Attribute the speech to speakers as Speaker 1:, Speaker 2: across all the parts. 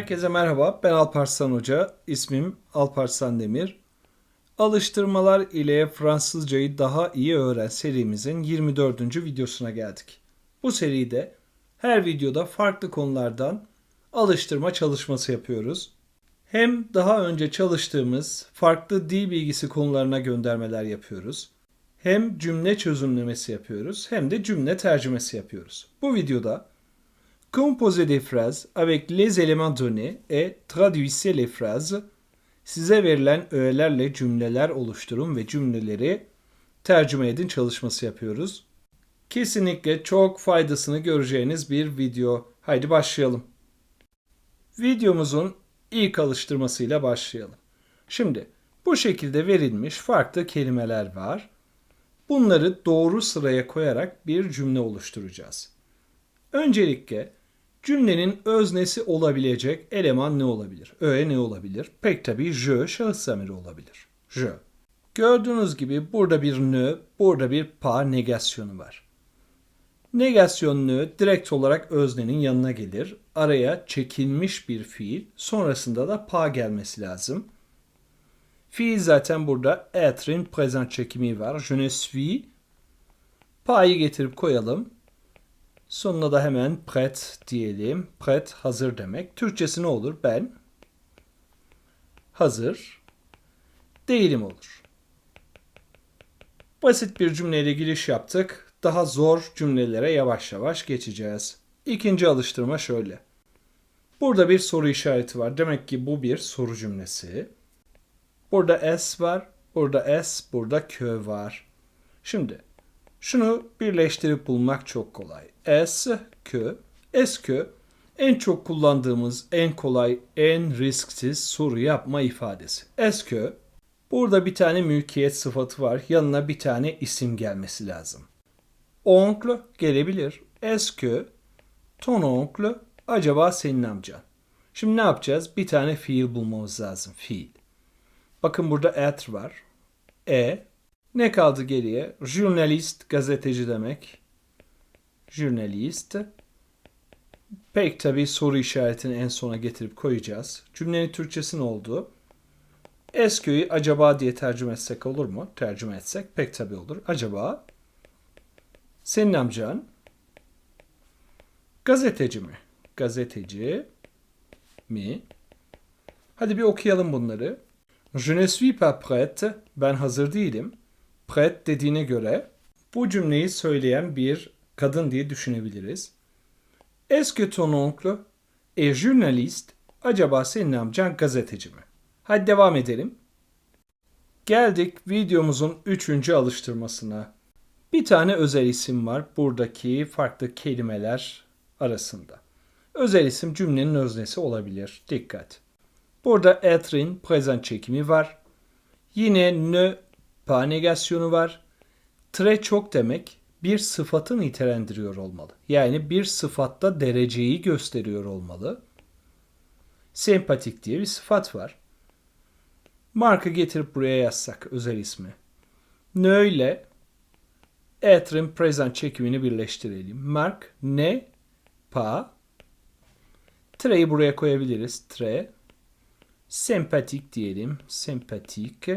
Speaker 1: Herkese merhaba. Ben Alparslan Hoca. İsmim Alparslan Demir. Alıştırmalar ile Fransızcayı daha iyi öğren serimizin 24. videosuna geldik. Bu seride her videoda farklı konulardan alıştırma çalışması yapıyoruz. Hem daha önce çalıştığımız farklı dil bilgisi konularına göndermeler yapıyoruz. Hem cümle çözümlemesi yapıyoruz hem de cümle tercümesi yapıyoruz. Bu videoda Composez des phrases avec les éléments donnés et traduisez les phrases. Size verilen öğelerle cümleler oluşturun ve cümleleri tercüme edin çalışması yapıyoruz. Kesinlikle çok faydasını göreceğiniz bir video. Haydi başlayalım. Videomuzun ilk alıştırmasıyla başlayalım. Şimdi bu şekilde verilmiş farklı kelimeler var. Bunları doğru sıraya koyarak bir cümle oluşturacağız. Öncelikle cümlenin öznesi olabilecek eleman ne olabilir? Öğe ne olabilir? Pek tabii je şahıs zamiri olabilir. Je. Gördüğünüz gibi burada bir ne, burada bir pa negasyonu var. Negasyon ne direkt olarak öznenin yanına gelir. Araya çekilmiş bir fiil, sonrasında da pa gelmesi lazım. Fiil zaten burada être present çekimi var. Je ne suis. Pa'yı getirip koyalım. Sonuna da hemen pret diyelim. Pret hazır demek. Türkçesi ne olur? Ben hazır değilim olur. Basit bir cümleyle giriş yaptık. Daha zor cümlelere yavaş yavaş geçeceğiz. İkinci alıştırma şöyle. Burada bir soru işareti var. Demek ki bu bir soru cümlesi. Burada s var, burada s, burada kö var. Şimdi şunu birleştirip bulmak çok kolay. S, kö, S kö en çok kullandığımız, en kolay, en risksiz soru yapma ifadesi. S kö burada bir tane mülkiyet sıfatı var. Yanına bir tane isim gelmesi lazım. Oncle gelebilir. Que ton oncle acaba senin amcan? Şimdi ne yapacağız? Bir tane fiil bulmamız lazım. Fiil. Bakın burada et var. E. Ne kaldı geriye? Journalist, gazeteci demek. Journalist. Pek tabii soru işaretini en sona getirip koyacağız. Cümlenin Türkçesi ne oldu? Esköy'ü acaba diye tercüme etsek olur mu? Tercüme etsek pek tabii olur. Acaba senin amcan gazeteci mi? Gazeteci mi? Hadi bir okuyalım bunları. Je ne suis pas prête. Ben hazır değilim. Prête dediğine göre bu cümleyi söyleyen bir kadın diye düşünebiliriz. Est-ce que ton oncle est journaliste? Acaba senin amcan gazeteci mi? Hadi devam edelim. Geldik videomuzun üçüncü alıştırmasına. Bir tane özel isim var buradaki farklı kelimeler arasında. Özel isim cümlenin öznesi olabilir. Dikkat. Burada etre'in present çekimi var. Yine ne pa negasyonu var. Tre çok demek bir sıfatı nitelendiriyor olmalı. Yani bir sıfatta dereceyi gösteriyor olmalı. Sempatik diye bir sıfat var. Mark'ı getirip buraya yazsak özel ismi. Ne ile etre'in present çekimini birleştirelim. Mark ne pa tre'yi buraya koyabiliriz. Tre sempatik diyelim. Sempatik.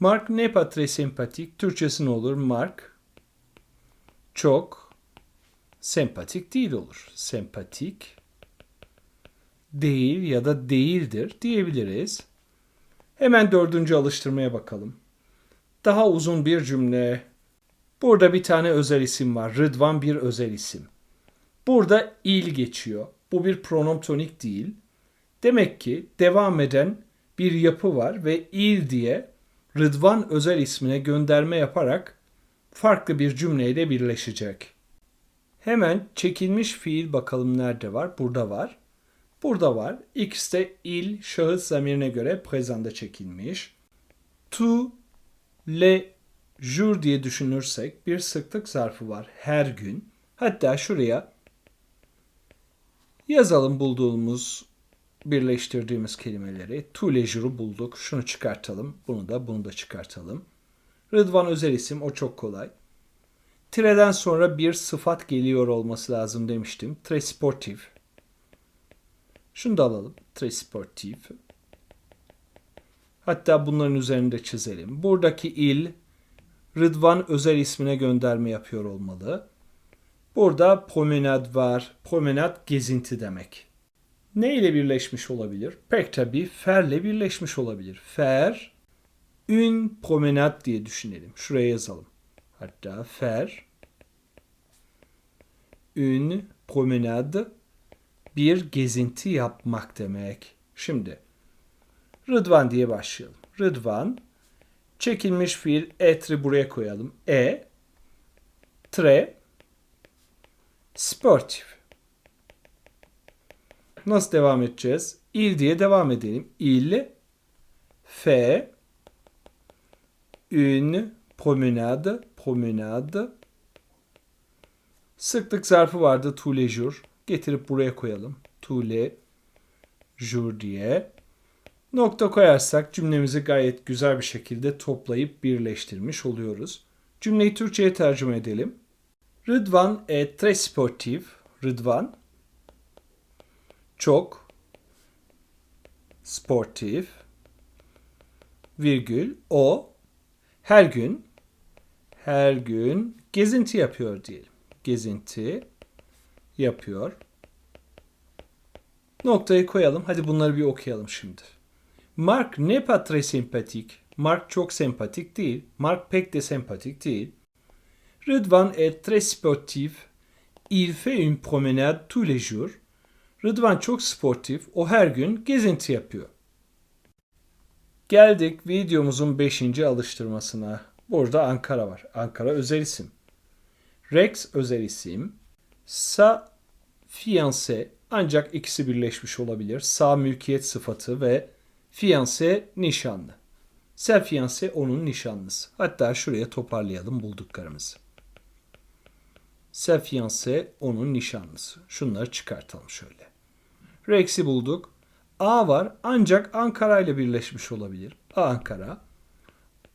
Speaker 1: Mark ne pas très sempatik. Türkçesi ne olur? Mark çok sempatik değil olur. Sempatik değil ya da değildir diyebiliriz. Hemen dördüncü alıştırmaya bakalım. Daha uzun bir cümle. Burada bir tane özel isim var. Rıdvan bir özel isim. Burada il geçiyor. Bu bir pronom tonik değil. Demek ki devam eden bir yapı var ve il diye Rıdvan özel ismine gönderme yaparak farklı bir cümleyle birleşecek. Hemen çekilmiş fiil bakalım nerede var? Burada var. Burada var. X de il şahıs zamirine göre prezanda çekilmiş. Tu, le, jour diye düşünürsek bir sıklık zarfı var. Her gün. Hatta şuraya yazalım bulduğumuz birleştirdiğimiz kelimeleri. Tu le jour'u bulduk. Şunu çıkartalım. Bunu da bunu da çıkartalım. Rıdvan özel isim. O çok kolay. Tireden sonra bir sıfat geliyor olması lazım demiştim. Tre sportif. Şunu da alalım. Très sportif. Hatta bunların üzerinde çizelim. Buradaki il Rıdvan özel ismine gönderme yapıyor olmalı. Burada promenade var. Promenade gezinti demek. Ne ile birleşmiş olabilir? Pek tabii ferle birleşmiş olabilir. Fer, une promenade diye düşünelim. Şuraya yazalım. Hatta fer, une promenade bir gezinti yapmak demek. Şimdi Rıdvan diye başlayalım. Rıdvan çekilmiş fiil etri buraya koyalım. E tre sportif. Nasıl devam edeceğiz? Il diye devam edelim. Il fait une promenade promenade Sıklık zarfı vardı tous les jours. Getirip buraya koyalım. Tous les jours diye. Nokta koyarsak cümlemizi gayet güzel bir şekilde toplayıp birleştirmiş oluyoruz. Cümleyi Türkçe'ye tercüme edelim. Rıdvan est très sportif. Rıdvan çok sportif virgül o her gün her gün gezinti yapıyor diyelim. Gezinti yapıyor. Noktayı koyalım. Hadi bunları bir okuyalım şimdi. Mark ne pas très sympathique. Mark çok sempatik değil. Mark pek de sempatik değil. Rıdvan est très sportif. Il fait une promenade tous les jours. Rıdvan çok sportif. O her gün gezinti yapıyor. Geldik videomuzun 5. alıştırmasına. Burada Ankara var. Ankara özel isim. Rex özel isim. Sa fiancé ancak ikisi birleşmiş olabilir. Sa mülkiyet sıfatı ve fiancé nişanlı. Sa fiancé onun nişanlısı. Hatta şuraya toparlayalım bulduklarımızı. Sa fiancé onun nişanlısı. Şunları çıkartalım şöyle. Rex'i bulduk. A var ancak Ankara ile birleşmiş olabilir. A Ankara.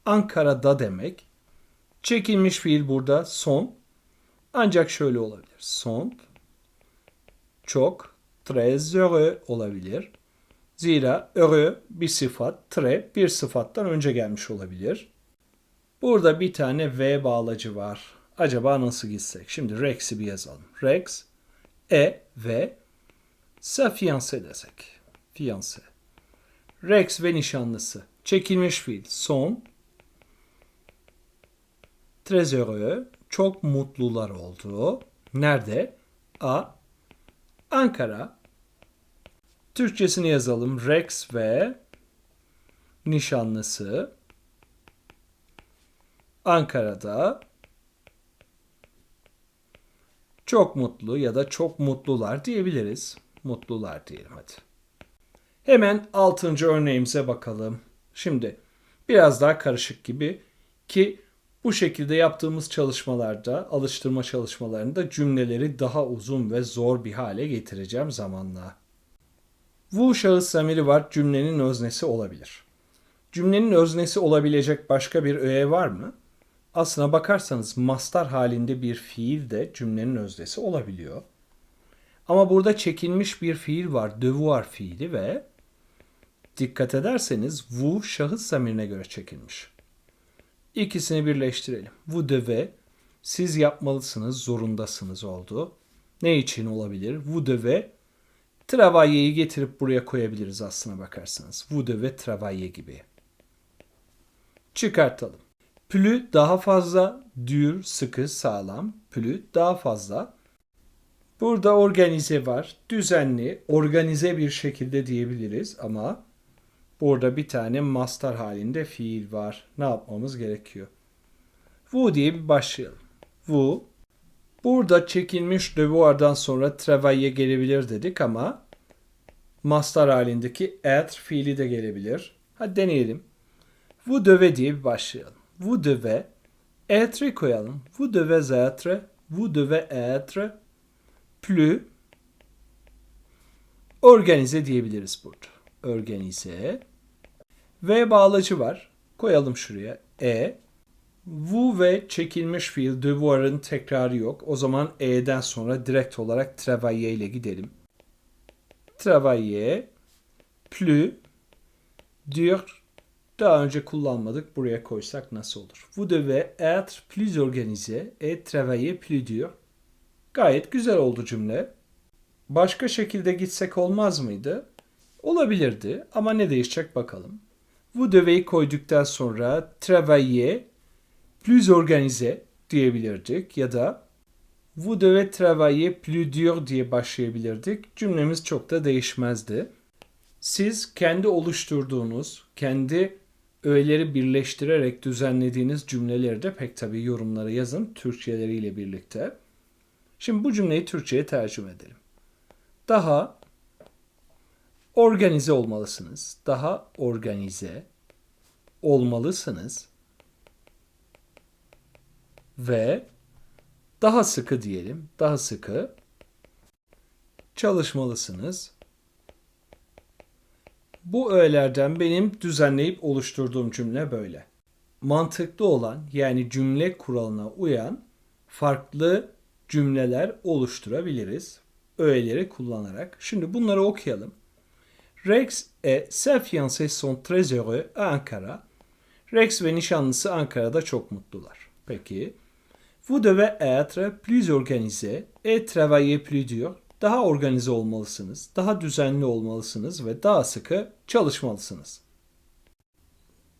Speaker 1: Ankara'da demek. Çekilmiş fiil burada son. Ancak şöyle olabilir. Sont çok très heureux olabilir. Zira heureux bir sıfat, très bir sıfattan önce gelmiş olabilir. Burada bir tane V bağlacı var. Acaba nasıl gitsek? Şimdi Rex'i bir yazalım. Rex, E ve sa fiancé desek. Fiancé. Rex ve nişanlısı. Çekilmiş fiil. Son. Très heureux. Çok mutlular oldu. Nerede? A. Ankara. Türkçesini yazalım. Rex ve nişanlısı Ankara'da çok mutlu ya da çok mutlular diyebiliriz. Mutlular diyelim hadi. Hemen altıncı örneğimize bakalım. Şimdi biraz daha karışık gibi ki bu şekilde yaptığımız çalışmalarda, alıştırma çalışmalarında cümleleri daha uzun ve zor bir hale getireceğim zamanla. Bu şahıs zamiri var cümlenin öznesi olabilir. Cümlenin öznesi olabilecek başka bir öğe var mı? Aslına bakarsanız mastar halinde bir fiil de cümlenin öznesi olabiliyor. Ama burada çekilmiş bir fiil var, devoir fiili ve dikkat ederseniz vu şahıs zamirine göre çekilmiş. İkisini birleştirelim. Vous devez, siz yapmalısınız, zorundasınız oldu. Ne için olabilir? Vous devez, travailler'i getirip buraya koyabiliriz aslına bakarsanız. Vous devez travailler gibi. Çıkartalım. Plus daha fazla, dur, sıkı, sağlam. Plus daha fazla. Burada organize var. Düzenli, organize bir şekilde diyebiliriz ama Burada bir tane master halinde fiil var. Ne yapmamız gerekiyor? Vous diye bir başlayalım. Vous. Burada çekilmiş devoir'dan sonra travailler gelebilir dedik ama master halindeki être fiili de gelebilir. Hadi deneyelim. Vous devez diye bir başlayalım. Vous devez être koyalım. Vous devez être. Vous devez être plus organize diyebiliriz burada. Organize V bağlacı var. Koyalım şuraya. E. Vu ve çekilmiş fiil devoir'ın tekrarı yok. O zaman E'den sonra direkt olarak travailler ile gidelim. travailler plus dur daha önce kullanmadık. Buraya koysak nasıl olur? Vous devez être plus organisé et travailler plus dur. Gayet güzel oldu cümle. Başka şekilde gitsek olmaz mıydı? Olabilirdi ama ne değişecek bakalım. Vous devez koyduktan sonra travailler plus organisé diyebilirdik ya da Vous devez travailler plus dur diye başlayabilirdik. Cümlemiz çok da değişmezdi. Siz kendi oluşturduğunuz, kendi öğeleri birleştirerek düzenlediğiniz cümleleri de pek tabii yorumlara yazın Türkçeleriyle birlikte. Şimdi bu cümleyi Türkçe'ye tercüme edelim. Daha organize olmalısınız. Daha organize olmalısınız. Ve daha sıkı diyelim. Daha sıkı çalışmalısınız. Bu öğelerden benim düzenleyip oluşturduğum cümle böyle. Mantıklı olan yani cümle kuralına uyan farklı cümleler oluşturabiliriz. Öğeleri kullanarak. Şimdi bunları okuyalım. Rex et sa fiancée sont très heureux à Ankara. Rex ve nişanlısı Ankara'da çok mutlular. Peki. Vous devez être plus organisé et travailler plus dur. Daha organize olmalısınız, daha düzenli olmalısınız ve daha sıkı çalışmalısınız.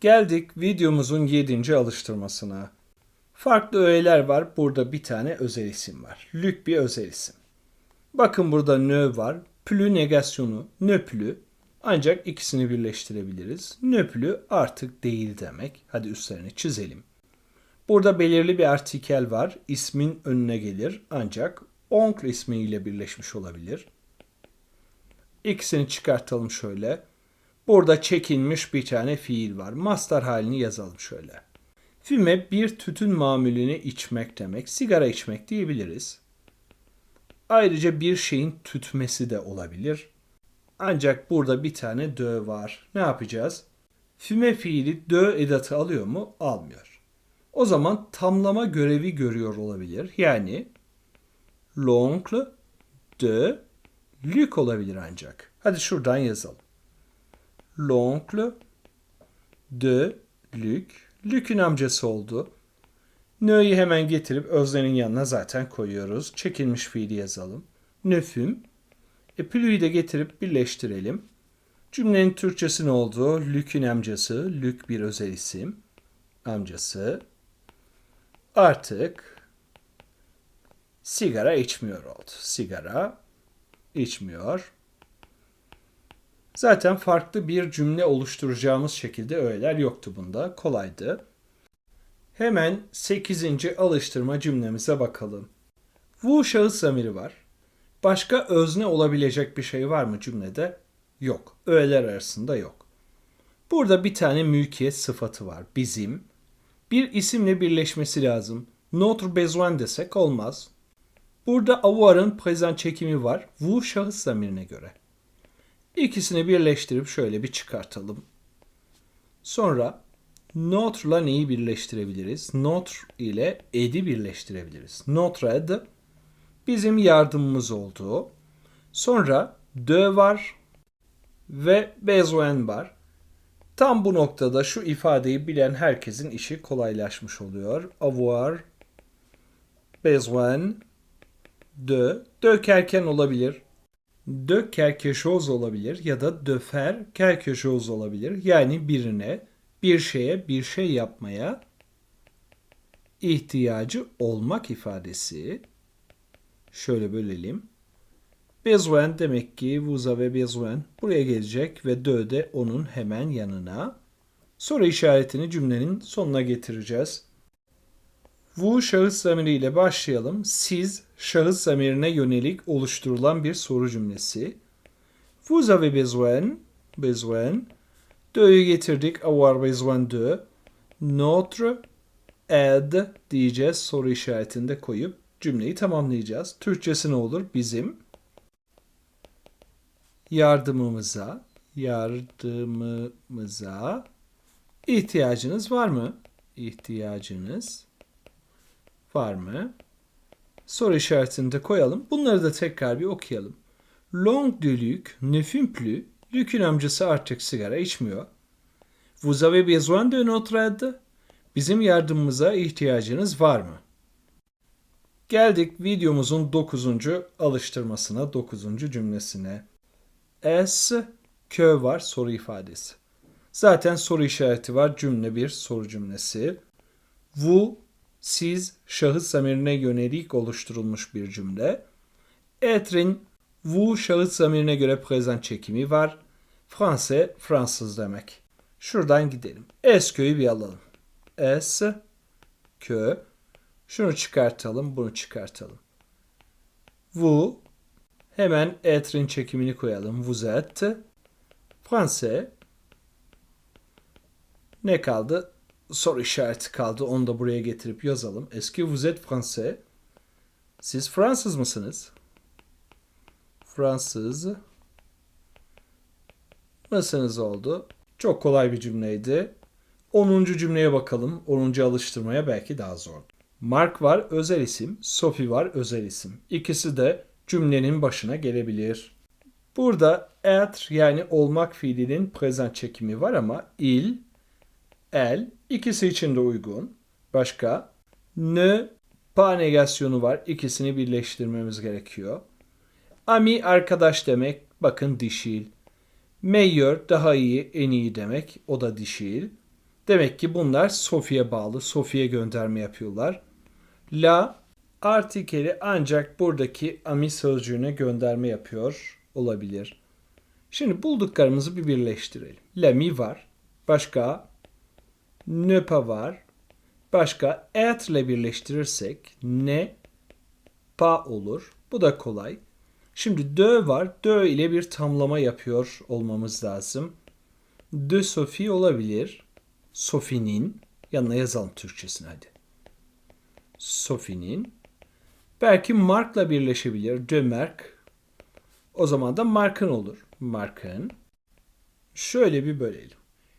Speaker 1: Geldik videomuzun 7. alıştırmasına. Farklı öğeler var. Burada bir tane özel isim var. Lük bir özel isim. Bakın burada nö var. Plü negasyonu nö plü. Ancak ikisini birleştirebiliriz. Nö plü artık değil demek. Hadi üstlerini çizelim. Burada belirli bir artikel var. İsmin önüne gelir. Ancak oncle ismiyle birleşmiş olabilir. İkisini çıkartalım şöyle. Burada çekilmiş bir tane fiil var. Mastar halini yazalım şöyle. Füme bir tütün mamülünü içmek demek. Sigara içmek diyebiliriz. Ayrıca bir şeyin tütmesi de olabilir. Ancak burada bir tane dö var. Ne yapacağız? Füme fiili dö edatı alıyor mu? Almıyor. O zaman tamlama görevi görüyor olabilir. Yani l'oncle de Luc olabilir ancak. Hadi şuradan yazalım. L'oncle de Luc. Luc'ün amcası oldu. Ne'yi hemen getirip öznenin yanına zaten koyuyoruz. Çekilmiş fiili yazalım. Nöfüm. E plü'yü de getirip birleştirelim. Cümlenin Türkçesi ne oldu? Luc'ün amcası. Luc bir özel isim. Amcası. Artık sigara içmiyor oldu. Sigara içmiyor. Zaten farklı bir cümle oluşturacağımız şekilde öğeler yoktu bunda. Kolaydı. Hemen 8. alıştırma cümlemize bakalım. Bu şahıs zamiri var. Başka özne olabilecek bir şey var mı cümlede? Yok. Öğeler arasında yok. Burada bir tane mülkiyet sıfatı var. Bizim. Bir isimle birleşmesi lazım. Notre besoin desek olmaz. Burada avoir'ın prezent çekimi var. Vous şahıs zamirine göre. İkisini birleştirip şöyle bir çıkartalım. Sonra notre'la neyi birleştirebiliriz? Notre ile ed'i birleştirebiliriz. Notre ed bizim yardımımız olduğu. Sonra de var ve besoin var. Tam bu noktada şu ifadeyi bilen herkesin işi kolaylaşmış oluyor. Avoir, besoin, de, dökerken olabilir. De quelque olabilir ya da de faire quelque olabilir. Yani birine, bir şeye, bir şey yapmaya ihtiyacı olmak ifadesi. Şöyle bölelim. Besoin demek ki vous avez besoin buraya gelecek ve de de onun hemen yanına. Soru işaretini cümlenin sonuna getireceğiz. Vous şahıs zamiriyle başlayalım. Siz şahıs zamirine yönelik oluşturulan bir soru cümlesi. Vous avez besoin, besoin. De'yi getirdik. Avoir besoin de. Notre aide diyeceğiz soru işaretinde koyup cümleyi tamamlayacağız. Türkçesi ne olur? Bizim yardımımıza, yardımımıza ihtiyacınız var mı? İhtiyacınız var mı? Soru işaretini de koyalım. Bunları da tekrar bir okuyalım. Long de Luc ne fume plus. Luc'ün amcası artık sigara içmiyor. Vous avez besoin de notre aide? Bizim yardımımıza ihtiyacınız var mı? Geldik videomuzun 9. alıştırmasına, 9. cümlesine. Es kö var soru ifadesi. Zaten soru işareti var cümle bir soru cümlesi. Vous siz şahıs zamirine yönelik oluşturulmuş bir cümle. Etre'in vous şahıs zamirine göre prezent çekimi var. Franse Fransız demek. Şuradan gidelim. Es köyü bir alalım. Es kö. Şunu çıkartalım, bunu çıkartalım. Vous hemen etre'in çekimini koyalım. Vous êtes Français. Ne kaldı? Soru işareti kaldı. Onu da buraya getirip yazalım. Eski vous êtes français? Siz Fransız mısınız? Fransız mısınız oldu. Çok kolay bir cümleydi. 10. cümleye bakalım. 10. alıştırmaya belki daha zor. Mark var özel isim, Sophie var özel isim. İkisi de cümlenin başına gelebilir. Burada être yani olmak fiilinin present çekimi var ama il, el ikisi için de uygun. Başka ne pa negasyonu var. İkisini birleştirmemiz gerekiyor. Ami arkadaş demek. Bakın dişil. Meilleur daha iyi, en iyi demek. O da dişil. Demek ki bunlar Sophie'ye bağlı. Sophie'ye gönderme yapıyorlar. La artikeli ancak buradaki ami sözcüğüne gönderme yapıyor olabilir. Şimdi bulduklarımızı bir birleştirelim. L'ami var. Başka ne pas var. Başka être ile birleştirirsek ne pas olur. Bu da kolay. Şimdi de var. De ile bir tamlama yapıyor olmamız lazım. De Sophie olabilir. Sophie'nin yanına yazalım Türkçesini hadi. Sophie'nin. Belki Mark'la birleşebilir. De Mark. O zaman da Mark'ın olur. Mark'ın. Şöyle bir bölelim.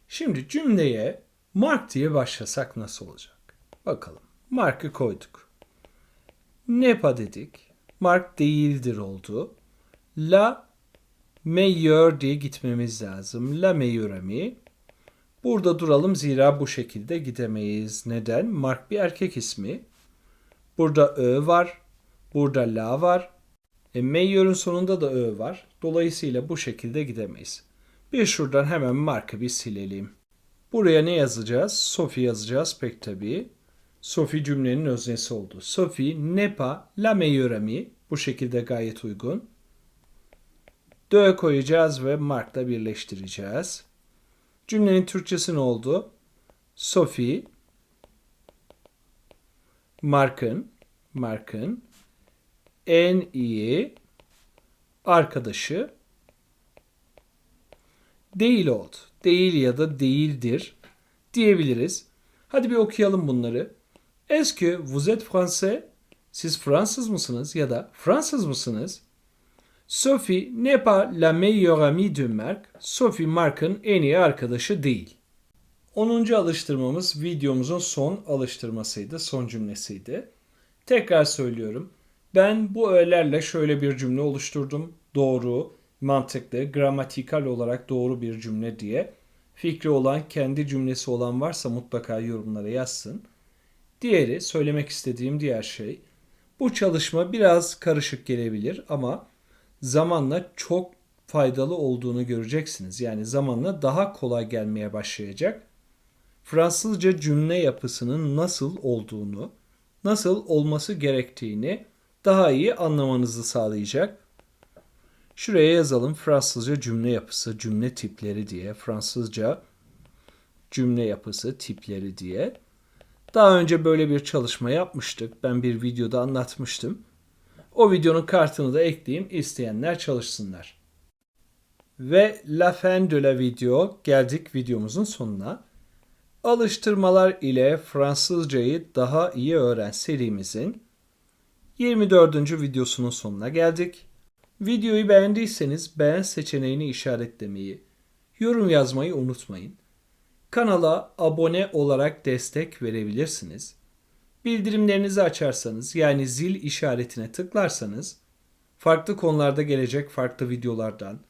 Speaker 1: Şimdi cümleye Mark diye başlasak nasıl olacak? Bakalım. Mark'ı koyduk. Nepa dedik. Mark değildir oldu. La meilleur diye gitmemiz lazım. La meilleur ami. Burada duralım zira bu şekilde gidemeyiz. Neden? Mark bir erkek ismi. Burada ö var. Burada la var. E, meilleur'ün sonunda da ö var. Dolayısıyla bu şekilde gidemeyiz. Bir şuradan hemen markı bir silelim. Buraya ne yazacağız? Sophie yazacağız pek tabii. Sophie cümlenin öznesi oldu. Sophie n'est pas la meilleure amie. Bu şekilde gayet uygun. De koyacağız ve Mark'la birleştireceğiz. Cümlenin Türkçesi ne oldu? Sophie Mark'ın Mark'ın en iyi arkadaşı değil oldu. Değil ya da değildir diyebiliriz. Hadi bir okuyalım bunları. Est-ce que vous êtes français? Siz Fransız mısınız ya da Fransız mısınız? Sophie n'est pas la meilleure amie de Marc. Sophie Mark'ın en iyi arkadaşı değil. 10. alıştırmamız videomuzun son alıştırmasıydı, son cümlesiydi. Tekrar söylüyorum. Ben bu öğelerle şöyle bir cümle oluşturdum. Doğru, mantıklı, gramatikal olarak doğru bir cümle diye. Fikri olan, kendi cümlesi olan varsa mutlaka yorumlara yazsın. Diğeri, söylemek istediğim diğer şey. Bu çalışma biraz karışık gelebilir ama zamanla çok faydalı olduğunu göreceksiniz. Yani zamanla daha kolay gelmeye başlayacak. Fransızca cümle yapısının nasıl olduğunu, nasıl olması gerektiğini daha iyi anlamanızı sağlayacak. Şuraya yazalım Fransızca cümle yapısı, cümle tipleri diye. Fransızca cümle yapısı, tipleri diye. Daha önce böyle bir çalışma yapmıştık. Ben bir videoda anlatmıştım. O videonun kartını da ekleyeyim. isteyenler çalışsınlar. Ve la fin de la video geldik videomuzun sonuna. Alıştırmalar ile Fransızcayı daha iyi öğren serimizin 24. videosunun sonuna geldik. Videoyu beğendiyseniz beğen seçeneğini işaretlemeyi, yorum yazmayı unutmayın. Kanala abone olarak destek verebilirsiniz. Bildirimlerinizi açarsanız yani zil işaretine tıklarsanız farklı konularda gelecek farklı videolardan,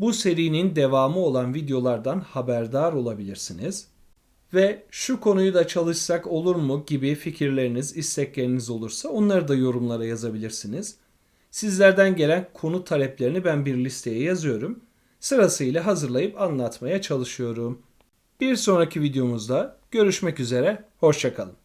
Speaker 1: bu serinin devamı olan videolardan haberdar olabilirsiniz. Ve şu konuyu da çalışsak olur mu gibi fikirleriniz, istekleriniz olursa onları da yorumlara yazabilirsiniz. Sizlerden gelen konu taleplerini ben bir listeye yazıyorum. Sırasıyla hazırlayıp anlatmaya çalışıyorum. Bir sonraki videomuzda görüşmek üzere, hoşçakalın.